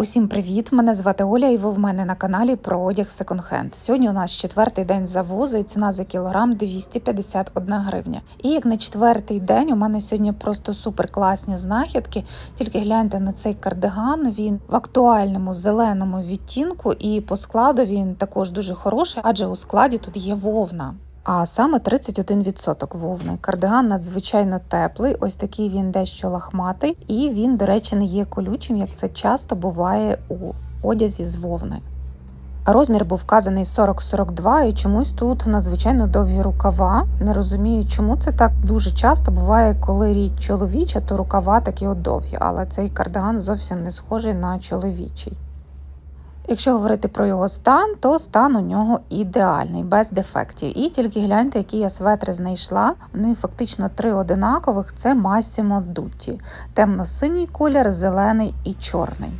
Усім привіт! Мене звати Оля, і ви в мене на каналі про одяг секонд-хенд. Сьогодні у нас четвертий день завозу і ціна за кілограм 251 гривня. І як на четвертий день у мене сьогодні просто супер класні знахідки. Тільки гляньте на цей кардиган. Він в актуальному зеленому відтінку, і по складу він також дуже хороший, адже у складі тут є вовна. А саме 31% вовни. Кардиган надзвичайно теплий, ось такий він дещо лахматий, і він, до речі, не є колючим, як це часто буває у одязі з вовни. Розмір був вказаний 40-42 і чомусь тут надзвичайно довгі рукава. Не розумію, чому це так дуже часто буває, коли річ чоловіча, то рукава такі от довгі, але цей кардиган зовсім не схожий на чоловічий. Якщо говорити про його стан, то стан у нього ідеальний, без дефектів. І тільки гляньте, які я светри знайшла. Вони фактично три одинакових: це Massimo Dutti. темно-синій колір, зелений і чорний.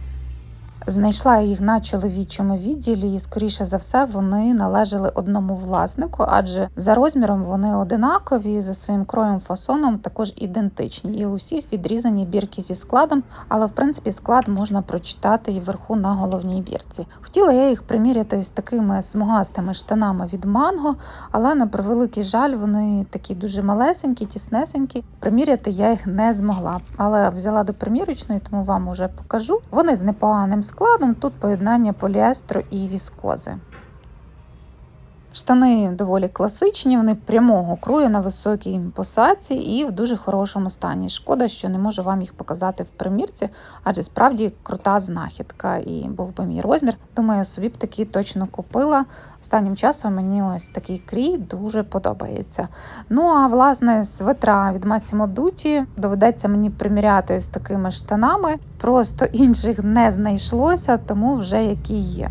Знайшла я їх на чоловічому відділі, і, скоріше за все, вони належали одному власнику, адже за розміром вони одинакові, за своїм кроєм фасоном також ідентичні. І у всіх відрізані бірки зі складом, але в принципі склад можна прочитати і вверху на головній бірці. Хотіла я їх приміряти ось такими смугастими штанами від манго, але на превеликий жаль, вони такі дуже малесенькі, тіснесенькі. Приміряти я їх не змогла, але взяла до примірочної, тому вам вже покажу. Вони з непоганим складом, тут поєднання поліестру і віскози. Штани доволі класичні, вони прямого крою на високій посадці і в дуже хорошому стані. Шкода, що не можу вам їх показати в примірці, адже справді крута знахідка і був би мій розмір. Думаю, собі б такі точно купила. Останнім часом мені ось такий крій дуже подобається. Ну а власне светра від Massimo Dutti доведеться мені приміряти ось такими штанами. Просто інших не знайшлося, тому вже які є.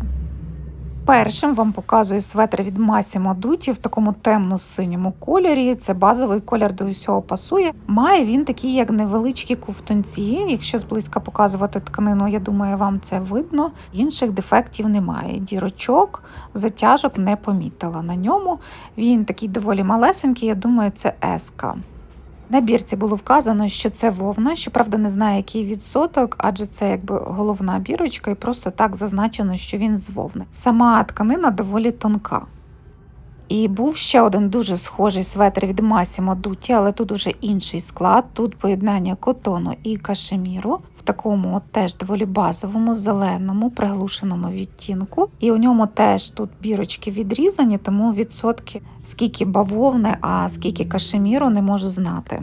Першим вам показую светр від Massimo Dutti в такому темно-синьому кольорі. Це базовий колір до усього пасує. Має він такі, як невеличкі ковтунці. Якщо зблизька показувати тканину, я думаю, вам це видно. Інших дефектів немає. Дірочок, затяжок не помітила на ньому. Він такий доволі малесенький, я думаю, це еска. На бірці було вказано, що це вовна, щоправда, не знаю, який відсоток, адже це якби головна бірочка, і просто так зазначено, що він з вовни. Сама тканина доволі тонка. І був ще один дуже схожий светр від Масімо Дуті, але тут уже інший склад. Тут поєднання котону і кашеміру такому от теж доволі базовому, зеленому, приглушеному відтінку. І у ньому теж тут бірочки відрізані, тому відсотки скільки бавовни, а скільки кашеміру не можу знати.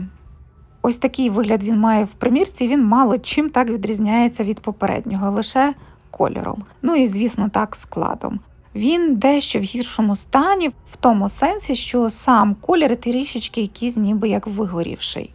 Ось такий вигляд він має в примірці, він мало чим так відрізняється від попереднього, лише кольором. Ну і, звісно, так складом. Він дещо в гіршому стані, в тому сенсі, що сам колір трішечки якийсь ніби як вигорівший.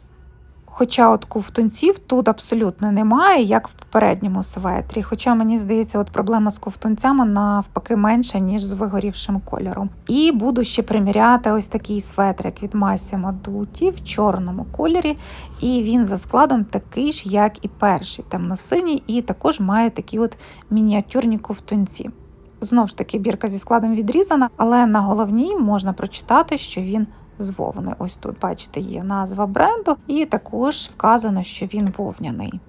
Хоча от ковтунців тут абсолютно немає, як в попередньому светрі. Хоча мені здається, от проблема з ковтунцями навпаки менша, ніж з вигорівшим кольором. І буду ще приміряти ось такий светрик від Massimo Dutti в чорному кольорі. І він за складом такий ж, як і перший, темно-синій, і також має такі от мініатюрні ковтунці. Знову ж таки, бірка зі складом відрізана, але на головній можна прочитати, що він з вовни. Ось тут, бачите, є назва бренду, і також вказано, що він вовняний.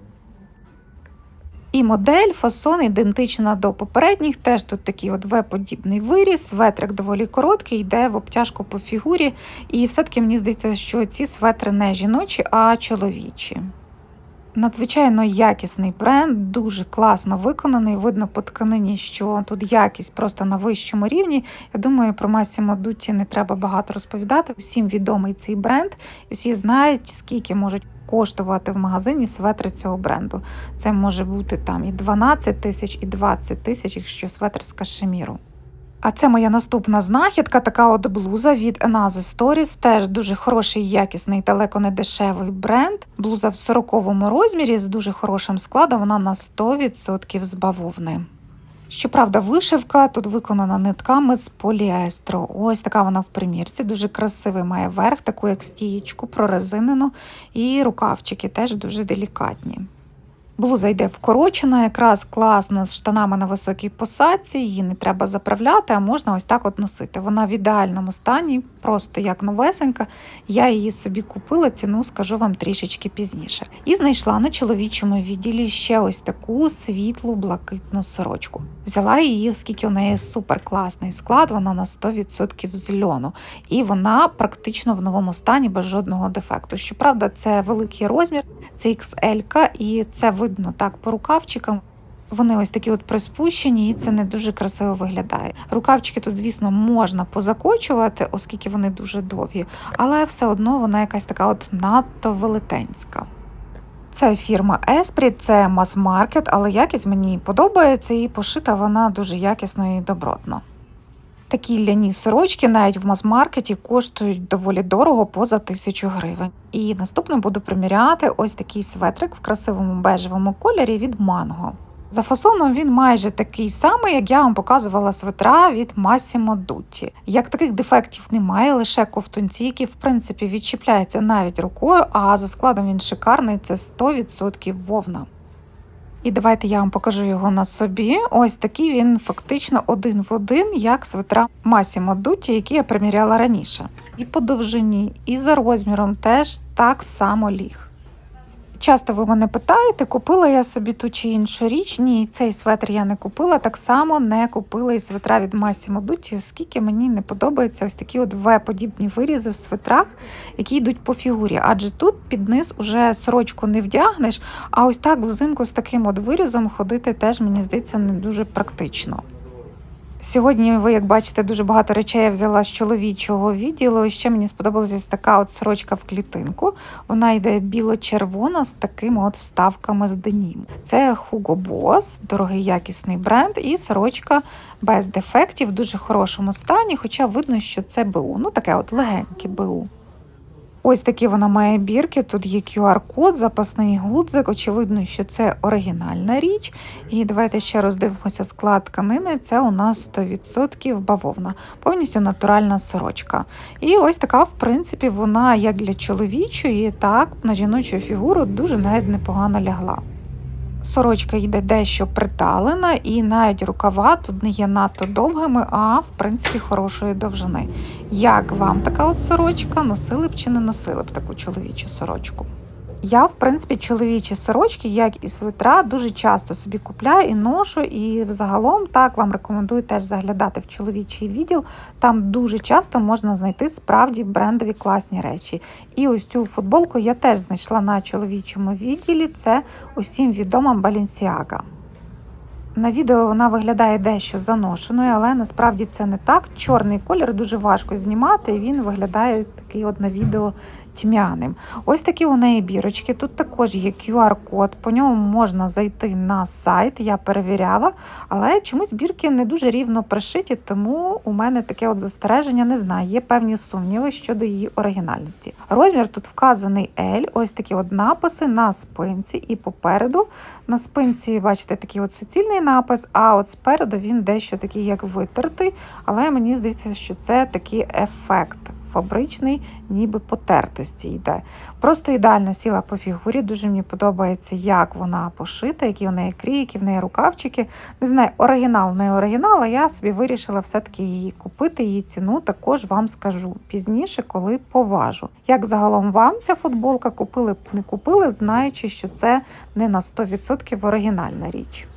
І модель, фасон ідентична до попередніх. Теж тут такий от В-подібний виріс, светрик доволі короткий, йде в обтяжку по фігурі. І все-таки мені здається, що ці светри не жіночі, а чоловічі. Надзвичайно якісний бренд, дуже класно виконаний. Видно по тканині, що тут якість просто на вищому рівні. Я думаю, про Massimo Dutti не треба багато розповідати. Усім відомий цей бренд, і всі знають, скільки можуть коштувати в магазині светри цього бренду. Це може бути там і 12 тисяч, і 20 тисяч, якщо светр з кашеміру. А це моя наступна знахідка, така от блуза від Another Stories. Теж дуже хороший, якісний, далеко не дешевий бренд. Блуза в 40 розмірі з дуже хорошим складом, вона на 100% з бавовни. Щоправда, вишивка тут виконана нитками з поліестру. Ось така вона в примірці, дуже красивий має верх, таку як стієчку прорезинену, і рукавчики теж дуже делікатні. Блуза йде вкорочена, якраз класно з штанами на високій посадці, її не треба заправляти, а можна ось так от носити. Вона в ідеальному стані, просто як новесенька. Я її собі купила, ціну скажу вам трішечки пізніше. І знайшла на чоловічому відділі ще ось таку світлу блакитну сорочку. Взяла її, оскільки у неї супер класний склад, вона на 100% з льону. І вона практично в новому стані без жодного дефекту. Щоправда, це великий розмір, це XL, і це видно так по рукавчикам. Вони ось такі от приспущені, і це не дуже красиво виглядає. Рукавчики тут, звісно, можна позакочувати, оскільки вони дуже довгі, але все одно вона якась така от надто велетенська. Це фірма Esprit, це мас-маркет, але якість мені подобається і пошита вона дуже якісно і добротно. Такі ляні сорочки навіть в мас-маркеті коштують доволі дорого поза тисячу гривень. І наступним буду приміряти ось такий светрик в красивому бежевому кольорі від Mango. За фасоном він майже такий самий, як я вам показувала светра від Massimo Dutti. Як таких дефектів немає, лише ковтунці, які в принципі відчіпляються навіть рукою, а за складом він шикарний, це 100% вовна. І давайте я вам покажу його на собі. Ось такий він фактично один в один, як светра Масімо Дуті, які я приміряла раніше. І по довжині, і за розміром теж так само ліг. Часто ви мене питаєте, купила я собі ту чи іншу річ. Ні, цей светр я не купила. Так само не купила і светра від Massimo Dutti, оскільки мені не подобаються ось такі от В-подібні вирізи в светрах, які йдуть по фігурі. Адже тут під низ уже сорочку не вдягнеш, а ось так взимку з таким от вирізом ходити теж, мені здається, не дуже практично. Сьогодні ви, як бачите, дуже багато речей я взяла з чоловічого відділу. І ще мені сподобалася ось така от сорочка в клітинку. Вона йде біло-червона з такими от вставками з деніму. Це Hugo Boss, дорогий якісний бренд, і сорочка без дефектів, в дуже хорошому стані, хоча видно, що це БУ. Ну таке от легеньке БУ. Ось такі вона має бірки. Тут є QR-код, запасний гудзик. Очевидно, що це оригінальна річ. І давайте ще роздивимося склад тканини. Це у нас 100% бавовна, повністю натуральна сорочка. І ось така, в принципі, вона як для чоловічої, так на жіночу фігуру дуже навіть непогано лягла. Сорочка йде дещо приталена, і навіть рукава тут не є надто довгими, а в принципі хорошої довжини. Як вам така от сорочка? Носили б чи не носили б таку чоловічу сорочку? Я, в принципі, чоловічі сорочки, як і свитра, дуже часто собі купляю і ношу. І взагалом так вам рекомендую теж заглядати в чоловічий відділ. Там дуже часто можна знайти справді брендові класні речі. І ось цю футболку я теж знайшла на чоловічому відділі. Це усім відома Balenciaga. На відео вона виглядає дещо заношеною, але насправді це не так. Чорний колір дуже важко знімати, і він виглядає такий от на відео тьмяним. Ось такі у неї бірочки. Тут також є QR-код, по ньому можна зайти на сайт, я перевіряла, але чомусь бірки не дуже рівно пришиті, тому у мене таке от застереження не знаю. Є певні сумніви щодо її оригінальності. Розмір тут вказаний L, ось такі от написи на спинці і попереду. На спинці, бачите, такий от суцільний напис, а от спереду він дещо такий, як витертий, але мені здається, що це такий ефект фабричний, ніби потертості йде. Просто ідеально сіла по фігурі. Дуже мені подобається, як вона пошита, які в неї крій, які в неї рукавчики. Не знаю, оригінал, не оригінал, а я собі вирішила все-таки її купити, її ціну також вам скажу пізніше, коли поважу. Як загалом вам ця футболка купили не купили, знаючи, що це не на 100% оригінальна річ.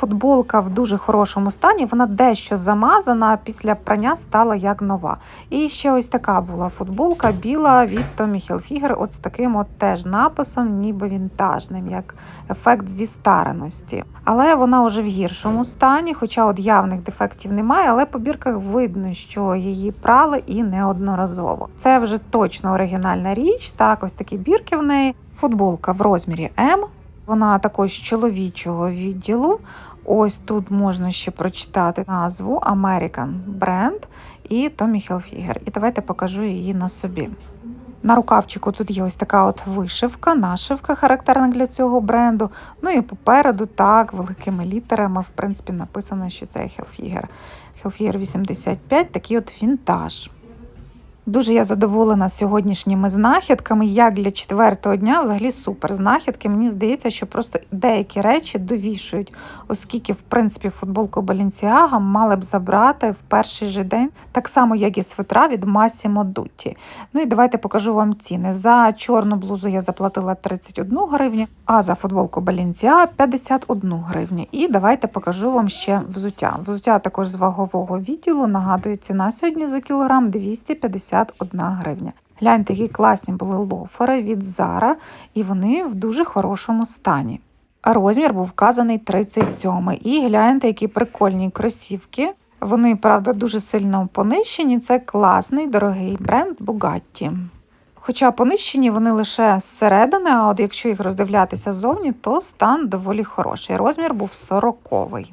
Футболка в дуже хорошому стані, вона дещо замазана, після прання стала як нова. І ще ось така була футболка біла від Tommy Hilfiger, от з таким от теж написом, ніби вінтажним, як ефект зі стареності. Але вона вже в гіршому стані, хоча от явних дефектів немає, але по бірках видно, що її прали і неодноразово. Це вже точно оригінальна річ. Так, ось такі бірки в неї. Футболка в розмірі М. Вона також чоловічого відділу. Ось тут можна ще прочитати назву American Brand і Tommy Hilfiger. І давайте покажу її на собі. На рукавчику тут є ось така от вишивка, нашивка, характерна для цього бренду. Ну і попереду так, великими літерами, в принципі, написано, що це Hilfiger. Hilfiger 85, такий от вінтаж. Дуже я задоволена сьогоднішніми знахідками. Як для четвертого дня, взагалі супер знахідки. Мені здається, що просто деякі речі довішують, оскільки, в принципі, футболку Balenciaga мали б забрати в перший же день, так само, як і свитра від Massimo Dutti. Ну і давайте покажу вам ціни. За чорну блузу я заплатила 31 гривню, а за футболку Balenciaga 51 гривню. І давайте покажу вам ще взуття. Взуття також з вагового відділу. Нагадую, ціна сьогодні за кілограм 250 51 гривня. Гляньте, які класні були лофери від Zara, і вони в дуже хорошому стані. Розмір був вказаний 37 І гляньте, які прикольні кросівки. Вони, правда, дуже сильно понищені. Це класний дорогий бренд Bugatti. Хоча понищені вони лише зсередини, а от якщо їх роздивлятися ззовні, то стан доволі хороший. Розмір був 40-й.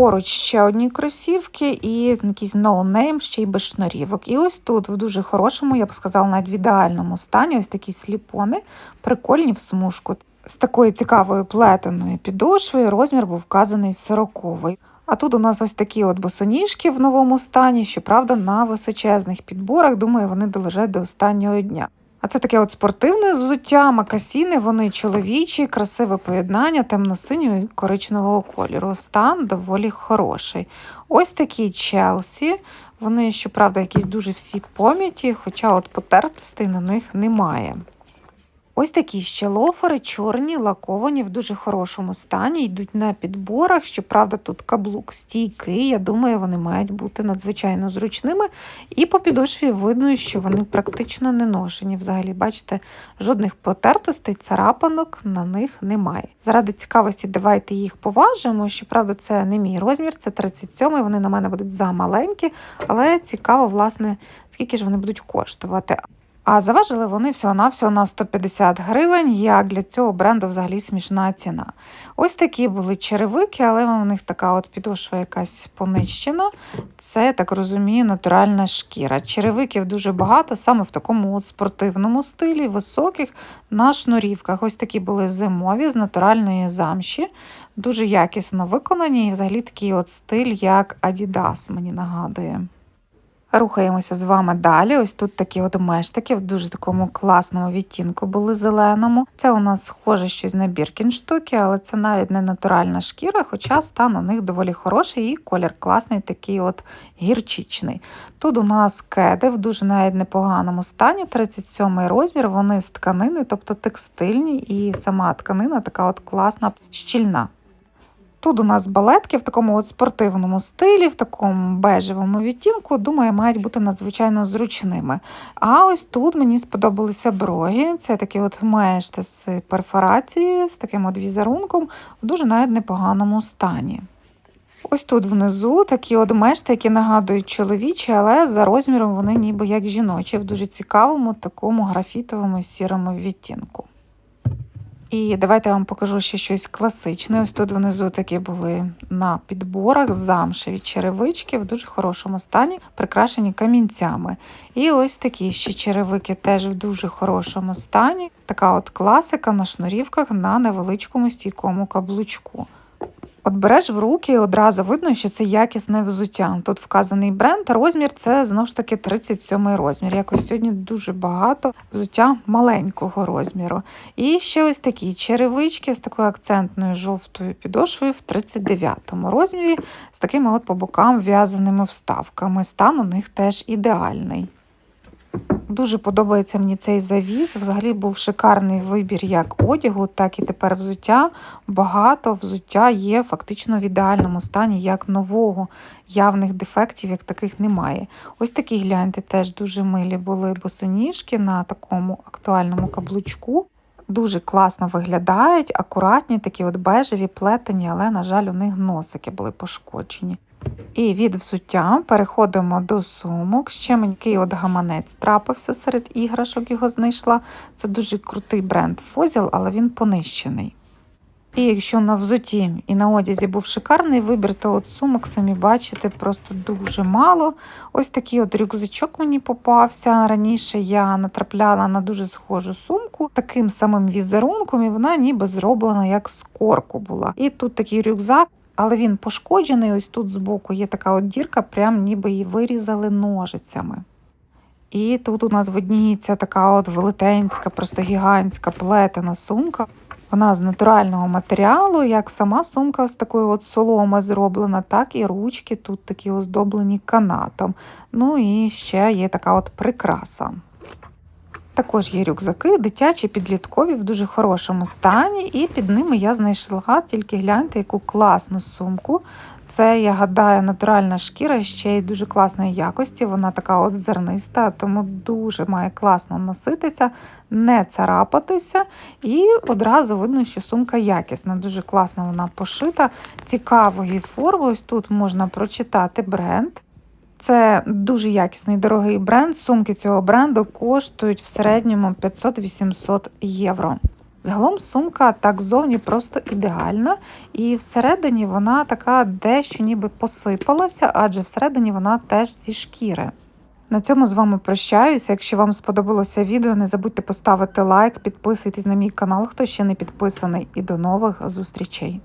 Поруч ще одні кросівки і якийсь ноунейм, ще й без шнурівок. І ось тут в дуже хорошому, я б сказала, навіть в ідеальному стані ось такі сліпони, прикольні в смужку. З такою цікавою плетеною підошвою розмір був вказаний 40-й. А тут у нас ось такі от босоніжки в новому стані, щоправда, на височезних підборах. Думаю, вони долежать до останнього дня. А це таке от спортивне взуття, макасіни, вони чоловічі, красиве поєднання темно-синього і коричневого кольору. Стан доволі хороший. Ось такі Челсі. Вони, щоправда, якісь дуже всі пом'яті, хоча от потертостей на них немає. Ось такі ще лофери, чорні, лаковані в дуже хорошому стані, йдуть на підборах. Щоправда, тут каблук стійкий. Я думаю, вони мають бути надзвичайно зручними. І по підошві видно, що вони практично не ношені. Взагалі, бачите, жодних потертостей, царапанок на них немає. Заради цікавості, давайте їх поважимо. Щоправда, це не мій розмір, це 37-й, вони на мене будуть замаленькі, але цікаво, власне, скільки ж вони будуть коштувати. А заважили вони всього-навсього на 150 гривень, як для цього бренду взагалі смішна ціна. Ось такі були черевики, але у них така от підошва якась понищена. Це, я так розумію, натуральна шкіра. Черевиків дуже багато, саме в такому от спортивному стилі, високих на шнурівках. Ось такі були зимові з натуральної замші, дуже якісно виконані, і взагалі такий от стиль, як Adidas, мені нагадує. Рухаємося з вами далі. Ось тут такі от мештики в дуже такому класному відтінку були зеленому. Це у нас схоже щось на біркінштуки, але це навіть не натуральна шкіра, хоча стан у них доволі хороший і колір класний, такий от гірчичний. Тут у нас кеди в дуже навіть непоганому стані, 37 розмір, вони з тканини, тобто текстильні, і сама тканина така от класна, щільна. Тут у нас балетки в такому от спортивному стилі, в такому бежевому відтінку, думаю, мають бути надзвичайно зручними. А ось тут мені сподобалися броги. Це такі от мешти з перфорацією, з таким от візерунком, в дуже навіть непоганому стані. Ось тут внизу такі от мешти, які нагадують чоловічі, але за розміром вони ніби як жіночі, в дуже цікавому, такому графітовому сірому відтінку. І давайте я вам покажу ще щось класичне. Ось тут внизу такі були на підборах замшеві черевички в дуже хорошому стані, прикрашені камінцями. І ось такі ще черевики теж в дуже хорошому стані. Така от класика на шнурівках на невеличкому стійкому каблучку. От береш в руки одразу видно, що це якісне взуття. Тут вказаний бренд, а розмір це знову ж таки 37 розмір. Якось сьогодні дуже багато взуття маленького розміру. І ще ось такі черевички з такою акцентною жовтою підошвою в 39 розмірі, з такими от по бокам в'язаними вставками. Стан у них теж ідеальний. Дуже подобається мені цей завіз. Взагалі був шикарний вибір як одягу, так і тепер взуття. Багато взуття є фактично в ідеальному стані, як нового. Явних дефектів, як таких немає. Ось такі гляньте, теж дуже милі були босоніжки на такому актуальному каблучку. Дуже класно виглядають, акуратні, такі от бежеві, плетені, але, на жаль, у них носики були пошкоджені. І від взуття переходимо до сумок. Ще мені от гаманець трапився серед іграшок, його знайшла. Це дуже крутий бренд Фозіл, але він понищений. І якщо на взуті і на одязі був шикарний вибір, то от сумок, самі бачите, просто дуже мало. Ось такий от рюкзачок мені попався. Раніше я натрапляла на дуже схожу сумку, таким самим візерунком, і вона ніби зроблена як з корку була. І тут такий рюкзак але він пошкоджений. Ось тут збоку є така от дірка, прям ніби її вирізали ножицями. І тут у нас видніється така от велетенська, просто гігантська плетена сумка. Вона з натурального матеріалу, як сама сумка з такої от соломи зроблена, так і ручки тут такі оздоблені канатом. Ну і ще є така от прикраса. Також є рюкзаки, дитячі, підліткові в дуже хорошому стані, і під ними я знайшла тільки гляньте, яку класну сумку. Це, я гадаю, натуральна шкіра ще й дуже класної якості. Вона така от зерниста, тому дуже має класно носитися, не царапатися. І одразу видно, що сумка якісна. Дуже класно вона пошита, цікавої форми. Ось тут можна прочитати бренд. Це дуже якісний дорогий бренд. Сумки цього бренду коштують в середньому 500-800 євро. Загалом сумка так зовні просто ідеальна, і всередині вона така дещо ніби посипалася, адже всередині вона теж зі шкіри. На цьому з вами прощаюся. Якщо вам сподобалося відео, не забудьте поставити лайк, підписуйтесь на мій канал, хто ще не підписаний, і до нових зустрічей.